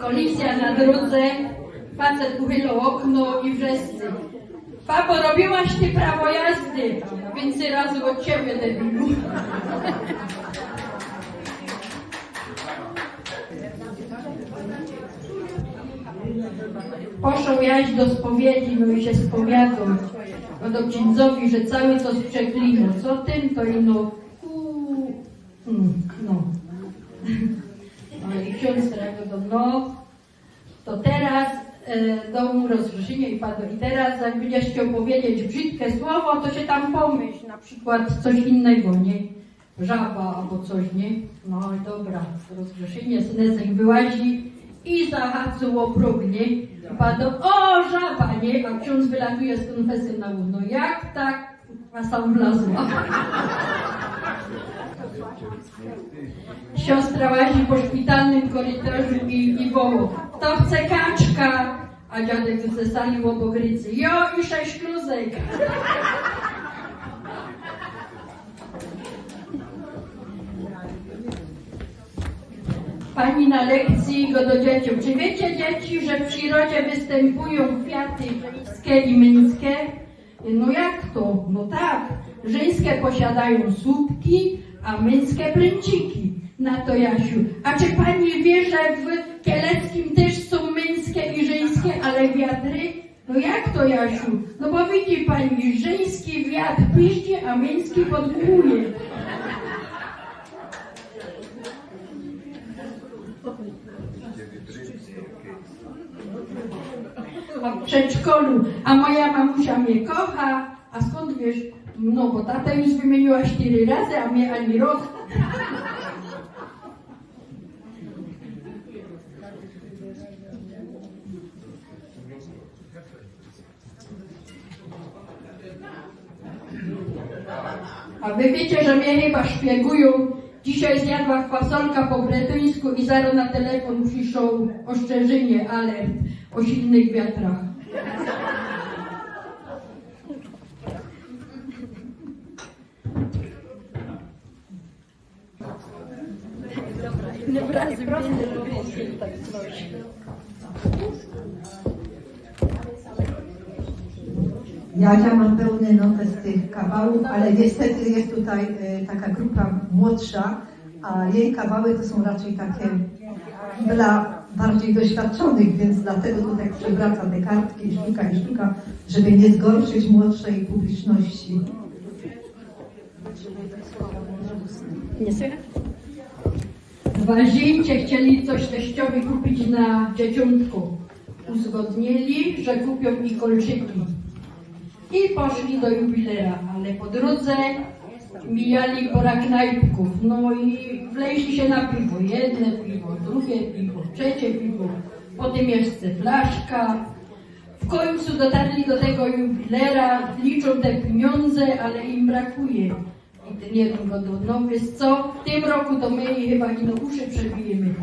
Kolizja na drodze, facet uchylał okno i wszyscy. Papo, robiłaś ty prawo jazdy, więcej razy od ciebie, debilu. Poszł jaś do spowiedzi, no i się spowiadał. Do księdzowi, że cały to przeklinał. Co tym, to ino... ku- mm, No. Ksiądz reagował, no, to teraz e, domu rozgrzeszenia i padło. I teraz jak będziesz chciał powiedzieć brzydkie słowo, to się tam pomyśl, na przykład coś innego, nie? Żaba albo coś, nie? No i dobra, rozgrzeszenie, synesek wyłazi i zahaczył o próg, nie? I padło, o żaba, nie? A ksiądz wylatuje z konfesją na no jak tak? A sam wlazła. Siostra łazi po szpitalnym korytarzu i, woła, kto chce kaczka? A dziadek ze sali obok rycy, jo i sześć kluzek. Pani na lekcji go do dzieci. Czy wiecie dzieci, że w przyrodzie występują kwiaty żeńskie i męskie? No jak to? No tak. Żeńskie posiadają słupki, a męskie pręciki. Na to Jasiu. A czy pani wie, że w Kieleckim też są męskie i żeńskie, ale wiatry? No jak to Jasiu? No bo widzi pani, żeński wiatr piści, a męski podmuje. w przedszkolu, a moja mamusia mnie kocha, a skąd wiesz? No bo tata już wymieniła cztery razy, a mnie ani raz. A wy wiecie, że mnie chyba szpiegują. Dzisiaj zjadła kwasolka po bretońsku i zaraz na telefon przyszło ostrzeżenie, alert o silnych wiatrach. Jadzia mam pełny notes tych kawałów, ale niestety jest tutaj e, taka grupa młodsza, a jej kawały to są raczej takie dla bardziej doświadczonych, więc dlatego tutaj przywraca te kartki sztuka i sztuka, żeby nie zgorszyć młodszej publiczności. Nie słychać? Dwa zięcie chcieli coś teściowi kupić na dzieciątku. Uzgodnili, że kupią mi kolczyki. I poszli do jubilera, ale po drodze mijali pora knajpków. No i wleźli się na piwo. Jedne piwo, drugie piwo, trzecie piwo. Potem jeszcze flaszka. W końcu dotarli do tego jubilera, liczą te pieniądze, ale im brakuje. I ten jeden go no wiesz co, w tym roku to my jej chyba ino uszy przebijemy.